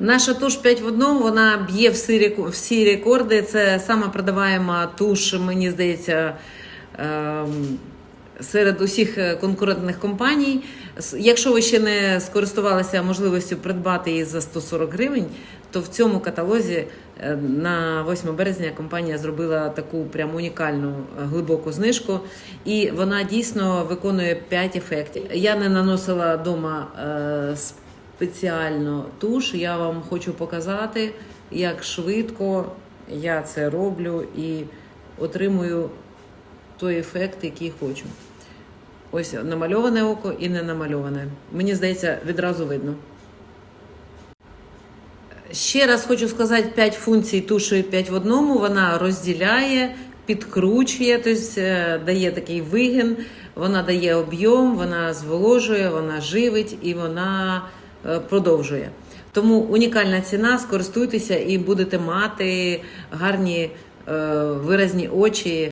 Наша туш 5 в одному, вона б'є всі, всі рекорди. Це сама продаваєма туш, мені здається, ем, серед усіх е, конкурентних компаній. Якщо ви ще не скористувалися можливістю придбати її за 140 гривень, то в цьому каталозі е, на 8 березня компанія зробила таку прям унікальну е, глибоку знижку, і вона дійсно виконує 5 ефектів. Я не наносила вдома спеціально туш. Я вам хочу показати, як швидко я це роблю і отримую той ефект, який хочу. Ось намальоване око і не намальоване. Мені здається, відразу видно. Ще раз хочу сказати: 5 функцій туші 5 в одному. Вона розділяє, підкручує, тобто е, дає такий вигін, вона дає об'єм, вона зволожує, вона живить і вона продовжує. Тому унікальна ціна, скористуйтеся і будете мати гарні е, виразні очі.